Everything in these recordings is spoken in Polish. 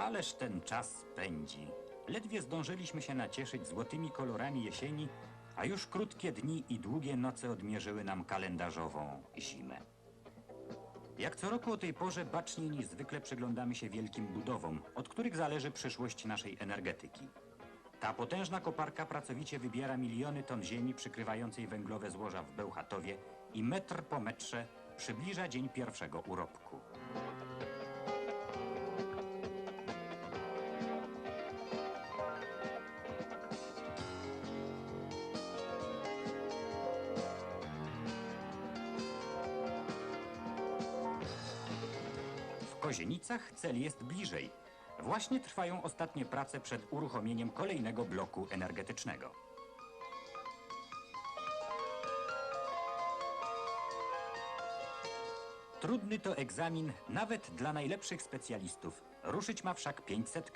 Ależ ten czas pędzi. Ledwie zdążyliśmy się nacieszyć złotymi kolorami jesieni, a już krótkie dni i długie noce odmierzyły nam kalendarzową zimę. Jak co roku o tej porze baczniej niż zwykle przyglądamy się wielkim budowom, od których zależy przyszłość naszej energetyki. Ta potężna koparka pracowicie wybiera miliony ton ziemi przykrywającej węglowe złoża w Bełchatowie i metr po metrze przybliża dzień pierwszego urobku. Kozienicach cel jest bliżej. Właśnie trwają ostatnie prace przed uruchomieniem kolejnego bloku energetycznego. Trudny to egzamin nawet dla najlepszych specjalistów. Ruszyć ma wszak 500.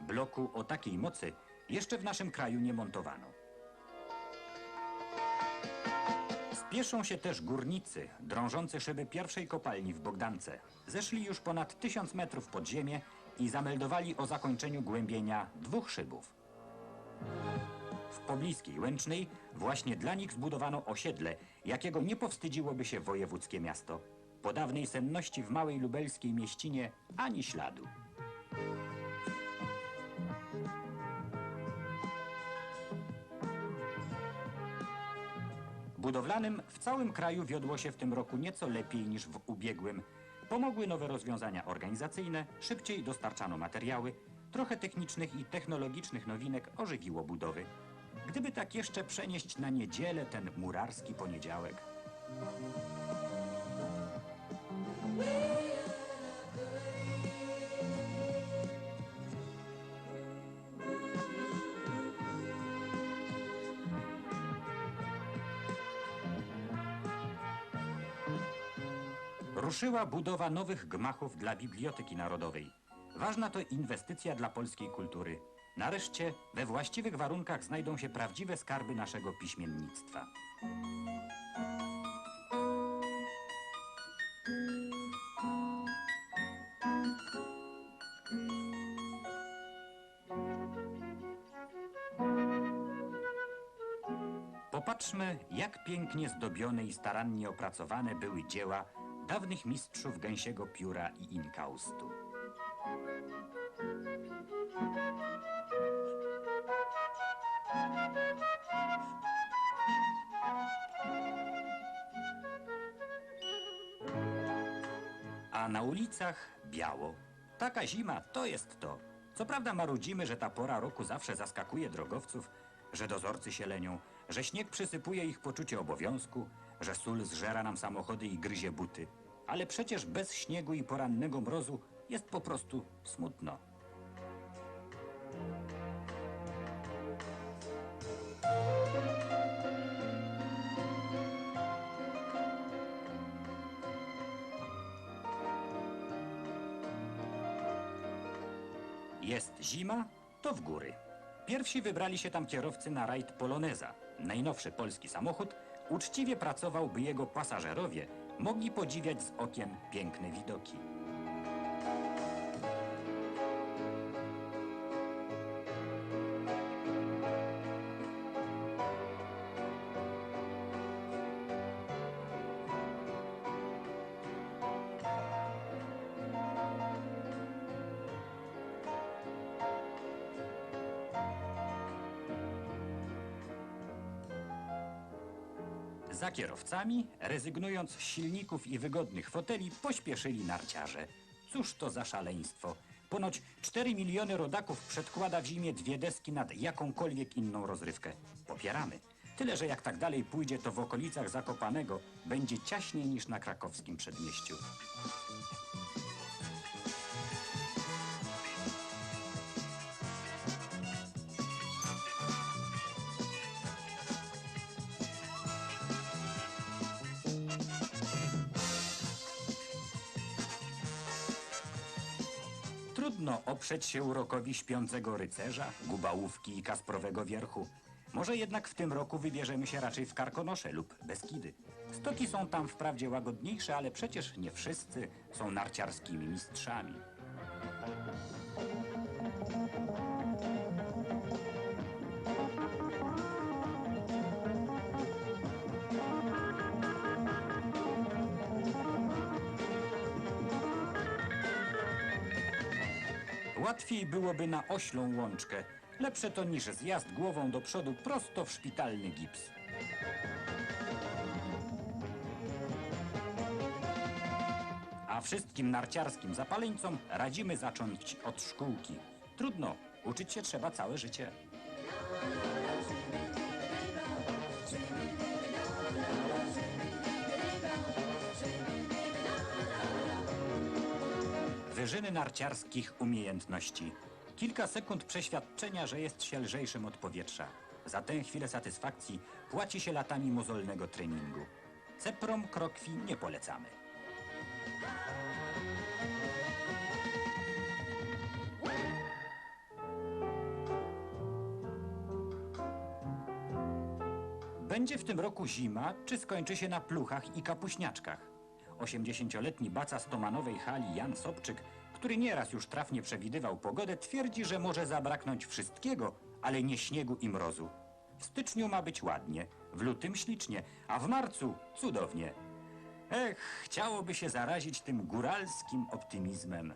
Bloku o takiej mocy jeszcze w naszym kraju nie montowano. Spieszą się też górnicy, drążący szyby pierwszej kopalni w Bogdance. Zeszli już ponad tysiąc metrów pod ziemię i zameldowali o zakończeniu głębienia dwóch szybów. W pobliskiej Łęcznej właśnie dla nich zbudowano osiedle, jakiego nie powstydziłoby się wojewódzkie miasto. Po dawnej senności w małej lubelskiej mieścinie ani śladu. Budowlanym w całym kraju wiodło się w tym roku nieco lepiej niż w ubiegłym. Pomogły nowe rozwiązania organizacyjne, szybciej dostarczano materiały, trochę technicznych i technologicznych nowinek ożywiło budowy. Gdyby tak jeszcze przenieść na niedzielę ten murarski poniedziałek. Ruszyła budowa nowych gmachów dla Biblioteki Narodowej. Ważna to inwestycja dla polskiej kultury. Nareszcie we właściwych warunkach znajdą się prawdziwe skarby naszego piśmiennictwa. Popatrzmy, jak pięknie zdobione i starannie opracowane były dzieła dawnych mistrzów gęsiego pióra i inkaustu. A na ulicach biało. Taka zima to jest to. Co prawda marudzimy, że ta pora roku zawsze zaskakuje drogowców, że dozorcy się lenią, że śnieg przysypuje ich poczucie obowiązku, że sól zżera nam samochody i gryzie buty. Ale przecież bez śniegu i porannego mrozu jest po prostu smutno. Jest zima, to w góry. Pierwsi wybrali się tam kierowcy na rajd Poloneza. Najnowszy polski samochód uczciwie pracował, by jego pasażerowie mogli podziwiać z okien piękne widoki. Za kierowcami, rezygnując z silników i wygodnych foteli, pośpieszyli narciarze. Cóż to za szaleństwo? Ponoć 4 miliony rodaków przedkłada w zimie dwie deski nad jakąkolwiek inną rozrywkę. Popieramy. Tyle, że jak tak dalej pójdzie, to w okolicach Zakopanego będzie ciaśniej niż na krakowskim przedmieściu. Trudno oprzeć się urokowi śpiącego rycerza, gubałówki i kasprowego wierchu. Może jednak w tym roku wybierzemy się raczej w Karkonosze lub Beskidy. Stoki są tam wprawdzie łagodniejsze, ale przecież nie wszyscy są narciarskimi mistrzami. Łatwiej byłoby na oślą łączkę. Lepsze to niż zjazd głową do przodu prosto w szpitalny gips. A wszystkim narciarskim zapaleńcom radzimy zacząć od szkółki. Trudno, uczyć się trzeba całe życie. Wyżyny narciarskich umiejętności. Kilka sekund przeświadczenia, że jest się lżejszym od powietrza. Za tę chwilę satysfakcji płaci się latami mozolnego treningu. Ceprom krokwi nie polecamy. Będzie w tym roku zima, czy skończy się na pluchach i kapuśniaczkach? 80-letni baca stomanowej hali Jan Sobczyk, który nieraz już trafnie przewidywał pogodę, twierdzi, że może zabraknąć wszystkiego, ale nie śniegu i mrozu. W styczniu ma być ładnie, w lutym ślicznie, a w marcu cudownie. Ech, chciałoby się zarazić tym góralskim optymizmem.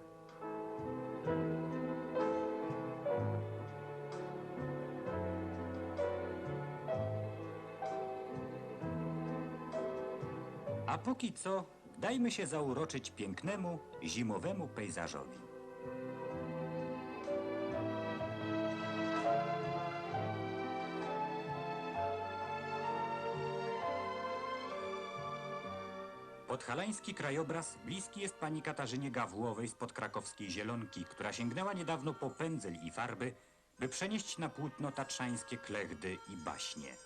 A póki co, dajmy się zauroczyć pięknemu, zimowemu pejzażowi. Podhalański krajobraz bliski jest pani Katarzynie Gawłowej z podkrakowskiej Zielonki, która sięgnęła niedawno po pędzel i farby, by przenieść na płótno tatrzańskie klechdy i baśnie.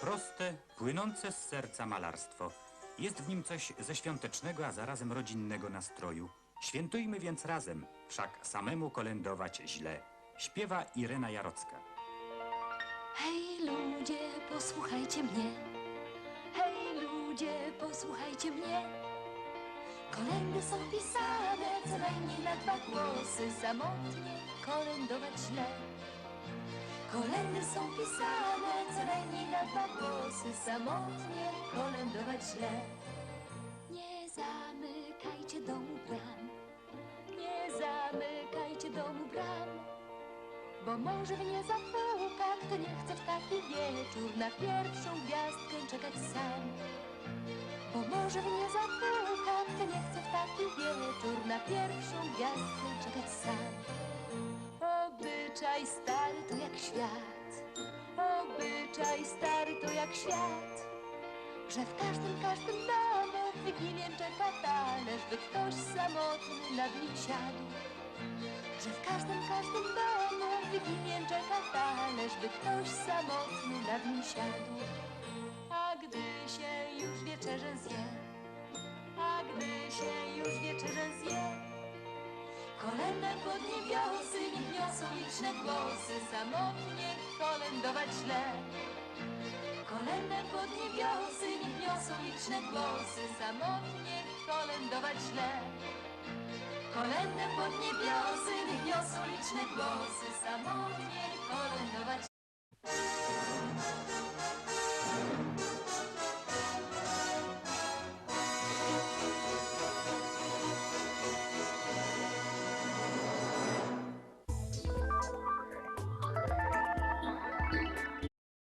Proste, płynące z serca malarstwo. Jest w nim coś ze świątecznego, a zarazem rodzinnego nastroju. Świętujmy więc razem, wszak samemu kolędować źle. Śpiewa Irena Jarocka. Hej ludzie, posłuchajcie mnie. Hej ludzie, posłuchajcie mnie. Kolendy są pisane co najmniej na dwa głosy, samotnie kolędować źle. Kolendy są pisane co najmniej na dwa głosy, samotnie kolędować źle. Nie zamykajcie domu bram, nie zamykajcie domu bram. Bo może mnie zapuka, kto nie chce w taki wieczór na pierwszą gwiazdkę czekać sam. Bo może mnie zapuka, kto nie chce w taki wieczór na pierwszą gwiazdkę czekać sam. Obyczaj stary to jak świat, obyczaj stary to jak świat, że w każdym, każdym domu wigilię czeka talerz, by ktoś samotny nad nim siadł. Że w każdym, każdym domu wigilię czeka talerz, by ktoś samotny nad nim siadł. A gdy się już wieczerze zje, a gdy się już wieczerze zje, kolendę pod niebiosy niosą liczne głosy, samotnie kolędować źle. Kolendę pod niebiosy niosą liczne głosy, samotnie kolędować źle. Kolendę pod niebiosy niosą liczne głosy, samotnie